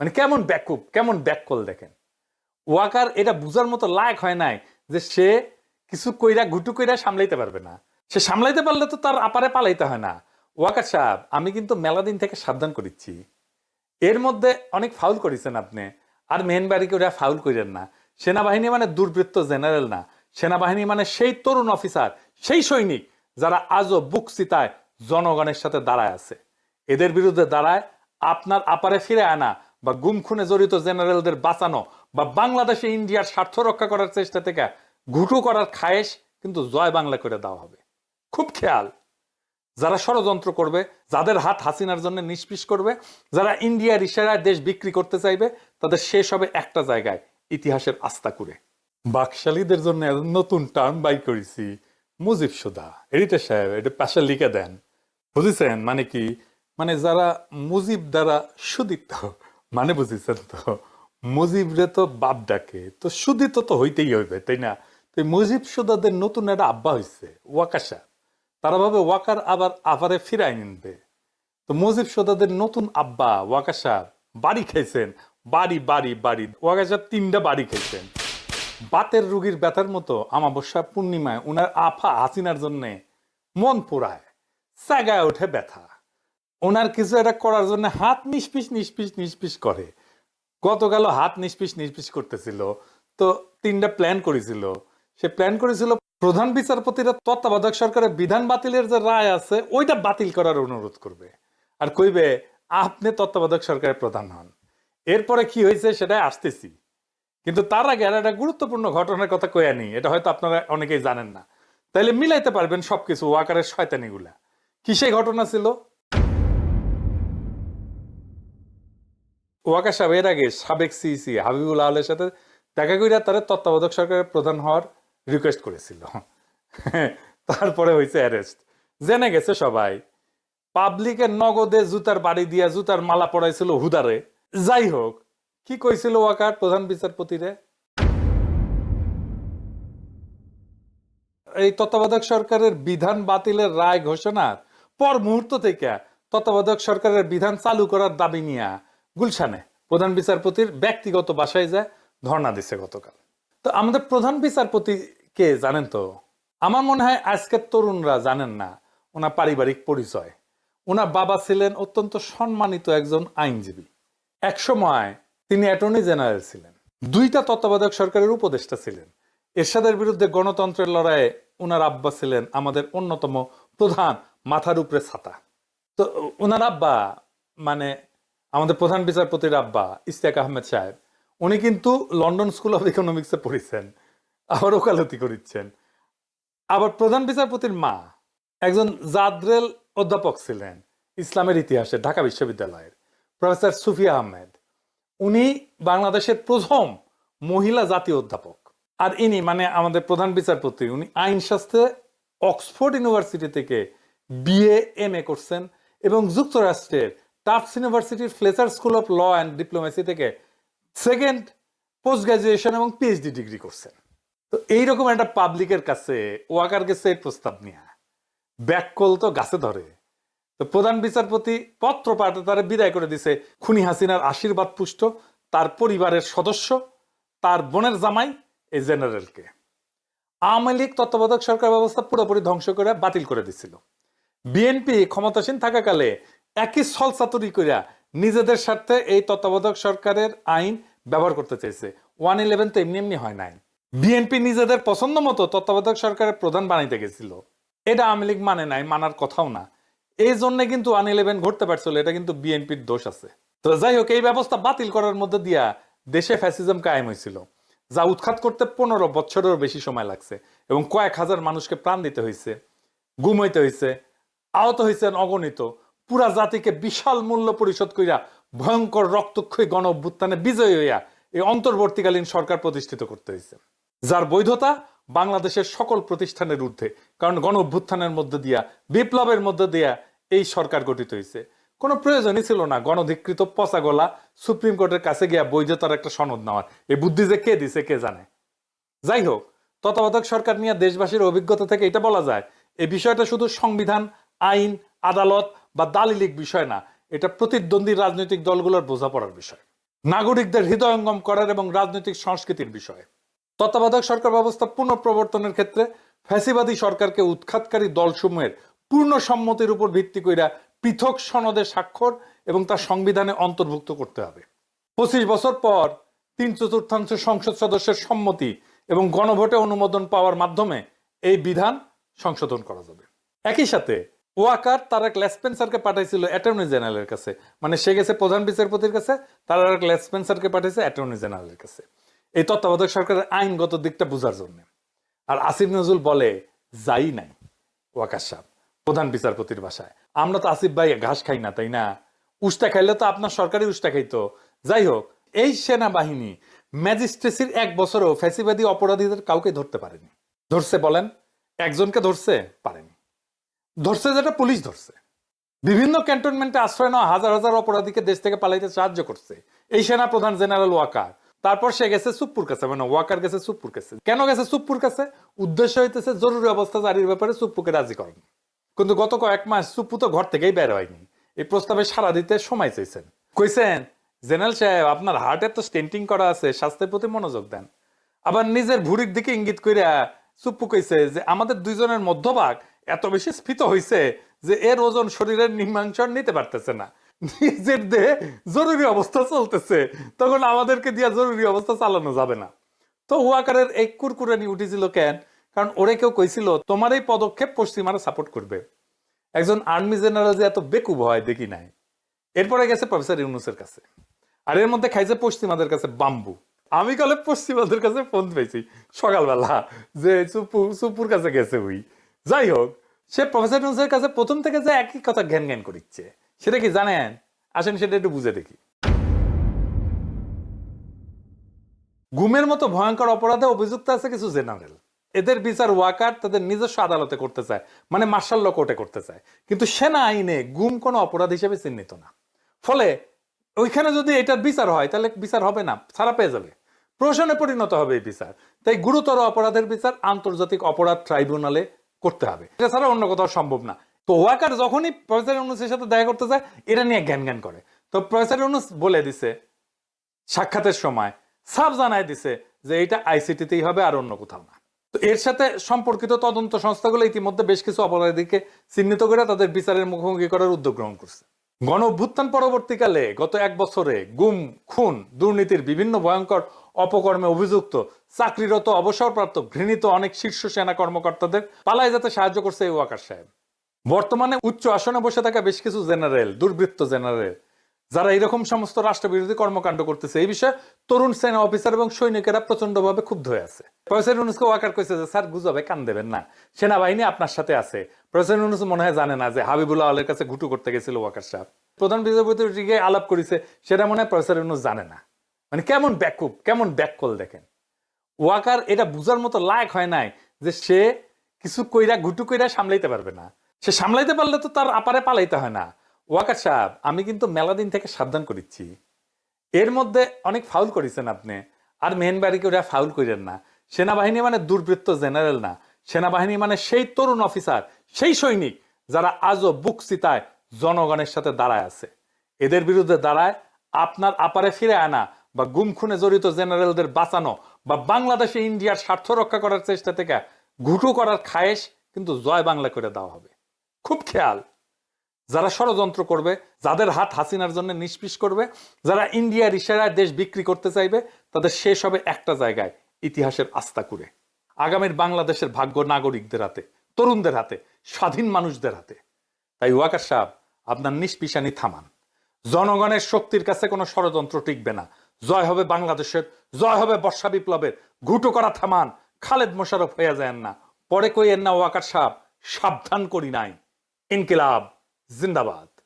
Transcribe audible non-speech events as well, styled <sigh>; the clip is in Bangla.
মানে কেমন ব্যাকুপ কেমন ব্যাককল দেখেন। ওয়াকার এটা বুঝার মতো লায়ক হয় নাই যে সে কিছু কইরা ঘুটু কইরা সামলাইতে পারবে না। সে সামলাইতে পারলে তো তার আপারে পালাইতে হয় না। ওয়াকার সাহেব, আমি কিন্তু মেলা দিন থেকে সাবধান করেছি এর মধ্যে অনেক ফাউল করেছেন আপনি। আর বাড়ি করে ফাউল করেন না। সেনাবাহিনী মানে দুর্বৃত্ত জেনারেল না। সেনাবাহিনী মানে সেই তরুণ অফিসার, সেই সৈনিক যারা আজও বুক চিতায় জনগণের সাথে দাঁড়ায় আছে। এদের বিরুদ্ধে দাঁড়ায় আপনার আপারে ফিরে আনা। বা গুম খুনে জড়িত জেনারেলদের বাঁচানো বা বাংলাদেশে ইন্ডিয়ার স্বার্থ রক্ষা করার চেষ্টা থেকে ঘুটু করার খায়েশ কিন্তু জয় বাংলা করে দেওয়া হবে। খুব খেয়াল। যারা ষড়যন্ত্র করবে, যাদের হাত হাসিনার জন্য নিষ্পিস করবে, যারা ইন্ডিয়ার ইশারায় দেশ বিক্রি করতে চাইবে, তাদের শেষ হবে একটা জায়গায়, ইতিহাসের আস্থা করে বাকশালীদের জন্য নতুন টার্ম বাই করেছি, মুজিব সুদা এডিটার সাহেব এটা পাশে লিখে দেন। বুঝেছেন? মানে কি? মানে যারা মুজিব দ্বারা সুদিত মানে বুঝেছেন তো? মুজিবরে তো বাপ ডাকে। তো সুদিত তো হইতেই হইবে, তাই না? তো মুজিব সুদাদের নতুন একটা আব্বা হয়েছে ওয়াকাশা। তারা ভাবে ওয়াকার আবার আবারে ফিরাই নিনবে। তো মুজিব সোদাদের নতুন আব্বা ওয়াকা সাহেব বাড়ি খাইছেন। বাড়ি বাড়ি বাড়ি। ওয়াকা সাহেব তিনটা বাড়ি খাইছেন। বাতের রুগীর ব্যথার মতো আমাবস্যা পূর্ণিমায় উনার আফা হাসিনার জন্যে মন পোড়ায় সাগায় ওঠে ব্যথা। ওনার কিছু একটা করার জন্য হাত নিষ্পিস নিষ্পিস নিষ্পিস করে। গতকাল হাত নিষ্পিস নিষ্পিস করতেছিল। তো তিনটা প্ল্যান করেছিল। সে প্ল্যান করেছিল প্রধান বিচারপতিরা তত্ত্বাবধায়ক সরকারের বিধান বাতিলের যে রায় আছে, ওইটা বাতিল করার অনুরোধ করবে। আর কইবে, আপনি তত্ত্বাবধায়ক সরকারের প্রধান হন। এরপরে কি হয়েছে সেটাই আসতেছি। কিন্তু তার আগে আর একটা গুরুত্বপূর্ণ ঘটনার কথা কয়ে নি এটা হয়তো আপনারা অনেকেই জানেন না। তাইলে মিলাইতে পারবেন সবকিছু ওয়াকারের শয়তানিগুলা। কি সেই ঘটনা ছিল? ওয়াকা সাহেব এর আগে সাবেক সিইসি হাবিবুল আহলের সাথে দেখা কইরা তারা তত্ত্বাবধায়ক সরকারের প্রধান হওয়ার রিকোয়েস্ট করেছিল। <laughs> তারপরে হয়েছে অ্যারেস্ট জেনে গেছে সবাই পাবলিকের নগদে জুতার বাড়ি দিয়া জুতার মালা পড়াইছিল হুদারে। যাই হোক, কি কইছিল ওয়াকার প্রধান বিচারপতিরে? এই তত্ত্বাবধায়ক সরকারের বিধান বাতিলের রায় ঘোষণার পর মুহূর্ত থেকে তত্ত্বাবধায়ক সরকারের বিধান চালু করার দাবি নিয়ে গুলশানে প্রধান বিচারপতির ব্যক্তিগত বাসায় যায়, ধর্ণা দিছে গতকাল। তো আমাদের প্রধান বিচারপতি কে জানেন তো? আমার মনে হয় আজকের তরুণরা জানেন না, ওনার পারিবারিক পরিচয়। ওনার বাবা ছিলেন অত্যন্ত সম্মানিত একজন আইনজীবী। এক সময় তিনি অ্যাটর্নি জেনারেল ছিলেন। দুইটা তত্ত্বাবধায়ক সরকারের উপদেষ্টা ছিলেন। এরশাদের বিরুদ্ধে গণতন্ত্রের লড়াইয়ে ওনার আব্বা ছিলেন আমাদের অন্যতম প্রধান মাথার উপরে ছাতা। তো ওনার আব্বা মানে আমাদের প্রধান বিচারপতির আব্বা ইস্তিয়াক আহমেদ সাহেব, উনি কিন্তু লন্ডন স্কুল অফ ইকোনমিক্সে পড়েছেন, আবার ওকালতি করিচ্ছেন। আবার প্রধান বিচারপতির মা, একজন জাদরেল অধ্যাপক ছিলেন, ইসলামের ইতিহাসে, ঢাকা বিশ্ববিদ্যালয়ের, প্রফেসর সুফিয়া আহমেদ। উনি বাংলাদেশের প্রথম মহিলা জাতীয় অধ্যাপক। আর ইনি মানে আমাদের প্রধান বিচারপতি, উনি আইনশাস্ত্রে অক্সফোর্ড ইউনিভার্সিটি থেকে বিএ, এম এ করছেন এবং যুক্তরাষ্ট্রের টাফস ইউনিভার্সিটির Fletcher school of law and diplomacy থেকে সেকেন্ড পোস্ট গ্রাজুয়েশন এবং পিএইচডি ডিগ্রি করছেন। তো এইরকম একটা পাবলিকের কাছে ওয়াকার গেছে এই প্রস্তাব নিয়ে ব্যাককল তো গাছে ধরে। তো প্রধান বিচারপতি পত্র পাঠে তারা বিদায় করে দিছে খুনি হাসিনার আশীর্বাদ পুষ্ট, তার পরিবারের সদস্য, তার বোনের জামাই, এই জেনারেলকে। আওয়ামী লীগ তত্ত্বাবধায়ক সরকার ব্যবস্থা পুরোপুরি ধ্বংস করে বাতিল করে দিছিল। বিএনপি ক্ষমতাসীন থাকাকালে একই ছলচাতুরি কইরা নিজেদের স্বার্থে এই তত্ত্বাবধায়ক সরকারের আইন ব্যবহার করতে চাইছে। ওয়ান ইলেভেন তো এমনি এমনি হয় নাই। বিএনপি নিজেদের পছন্দ মতো তত্ত্বাবধায়ক সরকারের প্রধান বানাইতে গেছিল। এটা আওয়ামী লীগ মানে নাই, মানার কথাও না। এই জন্য কিন্তু ওয়ান ইলেভেন ঘটতে পারছিল, এটা কিন্তু বিএনপির দোষ আছে। তো যাই হোক, এই ব্যবস্থা বাতিল করার মধ্যে দিয়া দেশে ফ্যাসিজম কায়েম হয়েছিল, যা উৎখাত করতে পনেরো বছরেরও বেশি সময় লাগছে এবং কয়েক হাজার মানুষকে প্রাণ দিতে হয়েছে গুম হইতে হয়েছে, আহত হয়েছেন অগণিত। পুরা জাতিকে বিশাল মূল্য পরিশোধ কইরা ভয়ঙ্কর রক্তক্ষয়ী গণ অভ্যুত্থানে বিজয়ী হইয়া এই অন্তর্বর্তীকালীন সরকার প্রতিষ্ঠিত করতে হয়েছে যার বৈধতা বাংলাদেশের সকল প্রতিষ্ঠানের ঊর্ধ্বে, কারণ গণ অভ্যুত্থানের মধ্যে দিয়া, বিপ্লবের মধ্যে দিয়া এই সরকার গঠিত হয়েছে কোনো প্রয়োজনই ছিল না গণধিকৃত পচা গলা সুপ্রিম কোর্টের কাছে গিয়া বৈধতার একটা সনদ নেওয়ার। এই বুদ্ধি যে কে দিছে, কে জানে? যাই হোক, তত্ত্বাবধায়ক সরকার নিয়ে দেশবাসীর অভিজ্ঞতা থেকে এটা বলা যায় এই বিষয়টা শুধু সংবিধান, আইন, আদালত বা দালিলিক বিষয় না, এটা প্রতিদ্বন্দ্বী রাজনৈতিক দলগুলোর বোঝাপড়ার বিষয়। নাগরিকদের হৃদয়ঙ্গম করার এবং রাজনৈতিক সংস্কৃতির বিষয়। তত্ত্বাবধায়ক সরকার ব্যবস্থা পুনঃপ্রবর্তনের ক্ষেত্রে ফ্যাসিবাদী সরকারকে উৎখাতকারী দলসমূহের পূর্ণ সম্মতির উপর ভিত্তি কইরা পৃথক সনদে স্বাক্ষর এবং তা সংবিধানে অন্তর্ভুক্ত করতে হবে। পঁচিশ বছর পর তিন চতুর্থাংশ সংসদ সদস্যের সম্মতি এবং গণভোটে অনুমোদন পাওয়ার মাধ্যমে এই বিধান সংশোধন করা যাবে। একই সাথে ওয়াকার তারেক লেসপেন্সারকে পাঠাইছিল অ্যাটর্নি জেনারেলের কাছে। মানে সে গেছে প্রধান বিচারপতির কাছে তারেক লেসপেন্সারকে পাঠাইছে অ্যাটর্নি জেনারেলের কাছে। এই তত্ত্বাবধায়ক সরকারের আইনগত দিকটা বোঝার জন্য। আর আসিফ নজরুল বলে, যাই নাই, ওয়াকার সাহেব, প্রধান বিচারপতির বাসায়। আমরা তো আসিফ ভাই ঘাস খাই না, তাই না? উষ্টা খাইলে তো আপনার সরকারি উষ্টা খাইতো। যাই হোক, এই সেনাবাহিনী ম্যাজিস্ট্রেসির এক বছরও ফ্যাসিবাদী অপরাধীদের কাউকে ধরতে পারেনি। ধরছে বলেন, একজনকে ধরছে, পারেনি। ধরছে যেটা পুলিশ ধরছে। বিভিন্ন ক্যান্টনমেন্টে আশ্রয় নেওয়া হাজার হাজার অপরাধীকে দেশ থেকে পালাইতে সাহায্য করছে। এই সেনা প্রধান জেনারেল ওয়াকার। তারপর সে গেছে সুপ্পুর কাছে মানে ওয়াকার গেছে সুপ্পুর কাছে। কেন গেছে সুপ্পুর কাছে? উদ্দেশ্য হইতেছে জরুরি অবস্থা জারির ব্যাপারে সুপ্পুকে রাজি করেন। কিন্তু গত কয়েক মাস সুপ্পু তো ঘর থেকেই বের হয়নি। এই প্রস্তাবে সাড়া দিতে সময় চাইছেন। কইছেন, জেনারেল সাহেব, আপনার হার্টের তো স্টেন্টিং করা আছে, স্বাস্থ্যের প্রতি মনোযোগ দেন। আবার নিজের ভুড়ির দিকে ইঙ্গিত কইরা সুপ্পু কইছে যে, আমাদের দুইজনের মধ্যভাগ এত বেশি স্ফীত হইছে যে এর ওজন শরীরের নিম্নাংশ নিতে পারতেছে না। নিজের দেহে জরুরি অবস্থা চলতেছে। তখন আমাদেরকে দিয়া জরুরি অবস্থা চালানো যাবে না। তো ওয়াকারের এই কুরকুরানি উঠেছিল কেন? কারণ ওরে কেউ কইছিল, তোমার এই পদক্ষেপ পশ্চিমারা সাপোর্ট করবে। একজন আর্মি জেনারেল যে এত বেকুব হয়, দেখি নাই। এরপরে গেছে প্রফেসর ইউনুসের কাছে। আর এর মধ্যে খাইছে পশ্চিমাদের কাছে বাম্বু আমি কালে পশ্চিমাদের কাছে ফোন পেয়েছি সকালবেলা যে সুপু সুপুর কাছে গেছে ওই যাই হোক, সে প্রফেসর ইউনুসের কাছে প্রথম থেকে যে একই কথা জ্ঞান জ্ঞান করিচ্ছে, সেটা কি জানেন? আসেন সেটা একটু বুঝে দেখি। গুমের মতো ভয়ঙ্কর অপরাধে অভিযুক্ত আছে কিছু জেনারেল। এদের বিচার ওয়াকার তাদের নিজস্ব আদালতে করতে চায় মানে মার্শাল কোর্টে করতে চায়। কিন্তু সেনা আইনে গুম কোনো অপরাধ হিসেবে চিহ্নিত না। ফলে ওইখানে যদি এটার বিচার হয়, তাহলে বিচার হবে না, ছাড়া পেয়ে যাবে। প্রহসনে পরিণত হবে এই বিচার। তাই গুরুতর অপরাধের বিচার আন্তর্জাতিক অপরাধ ট্রাইব্যুনালে করতে হবে। এটা ছাড়া অন্য কোথাও সম্ভব না। তো ওয়াকার যখনই প্রফেসর ইউনুসের সাথে দেখা করতে যায়, এটা নিয়ে জ্ঞান জ্ঞান করে। তো প্রফেসর ইউনুস বলে দিছে, সাক্ষাতের সময়, সাফ জানায় দিছে যে এটা আইসিটিতেই হবে আর অন্য কোথাও না। তো এর সাথে সম্পর্কিত তদন্ত সংস্থাগুলো ইতিমধ্যে বেশ কিছু অপরাধীকে চিহ্নিত করে তাদের বিচারের মুখোমুখি করার উদ্যোগ গ্রহণ করছে। গণ অভ্যুত্থান পরবর্তীকালে গত এক বছরে গুম, খুন, দুর্নীতির বিভিন্ন ভয়ঙ্কর অপকর্মে অভিযুক্ত, চাকরিরত, অবসরপ্রাপ্ত, ঘৃণিত অনেক শীর্ষ সেনা কর্মকর্তাদের পালায় যেতে সাহায্য করছে এই ওয়াকার সাহেব। বর্তমানে উচ্চ আসনে বসে থাকা বেশ কিছু জেনারেল, দুর্বৃত্ত জেনারেল, যারা এরকম সমস্ত রাষ্ট্রবিরোধী কর্মকাণ্ড করতেছে। এই বিষয়ে তরুণ সেনা অফিসার এবং সৈনিকেরা প্রচন্ডভাবে ক্ষুব্ধ হয়ে আছে। প্রফেসর ইউনুসকে ওয়াকার কইছে যে, স্যার, গুজবে কান দেবেন না। সেনাবাহিনী আপনার সাথে আছে। প্রফেসর ইউনুস মনে হয় জানে না যে, হাবিবুল্লাহ আলের কাছে ঘুটু করতে গেছিল ওয়াকার সাহেব। প্রধান বিচারপতিকে আলাপ করেছে, সেটা মনে হয় প্রফেসর ইউনুস জানে না। মানে কেমন ব্যাকুপ কেমন ব্যাককল দেখেন। ওয়াকার এটা বুঝার মতো লায়ক হয় নাই যে সে কিছু কইরা, ঘুটু কইরা সামলাইতে পারবে না। সে সামলাইতে পারলে তো তার আপারে পালাইতে হয় না। ওয়াকার সাহেব, আমি কিন্তু মেলা দিন থেকে সাবধান করিচ্ছি। এর মধ্যে অনেক ফাউল করেছেন আপনি। আর মেহেনবাড়িকে ওরা ফাউল করেন না। সেনাবাহিনী মানে দুর্বৃত্ত জেনারেল না। সেনাবাহিনী মানে সেই তরুণ অফিসার, সেই সৈনিক যারা আজও বুক চিতায় জনগণের সাথে দাঁড়ায় আছে। এদের বিরুদ্ধে দাঁড়ায় আপনার আপারে ফিরে আনা। বা গুম খুনে জড়িত জেনারেলদের বাঁচানো বা বাংলাদেশে ইন্ডিয়ার স্বার্থ রক্ষা করার চেষ্টা থেকে ঘুটু করার খায়েশ কিন্তু জয় বাংলা করে দেওয়া হবে। খুব খেয়াল। যারা ষড়যন্ত্র করবে, যাদের হাত হাসিনার জন্য নিষ্পিস করবে, যারা ইন্ডিয়ার ইশারায় দেশ বিক্রি করতে চাইবে, তাদের শেষ হবে একটা জায়গায়, ইতিহাসের আস্থা করে আগামীর বাংলাদেশের ভাগ্য নাগরিকদের হাতে, তরুণদের হাতে, স্বাধীন মানুষদের হাতে। তাই ওয়াকার সাহেব, আপনার নিষ্পিসানি থামান। জনগণের শক্তির কাছে কোনো ষড়যন্ত্র টিকবে না। জয় হবে বাংলাদেশের, জয় হবে বর্ষা বিপ্লবের। ঘুটো করা থামান, খালেদ মোশারফ হইয়া যায় না। পরে কই এর না ওয়াকার সাহেব? সাবধান করি নাই। ইনকিলাব, জিন্দাবাদ।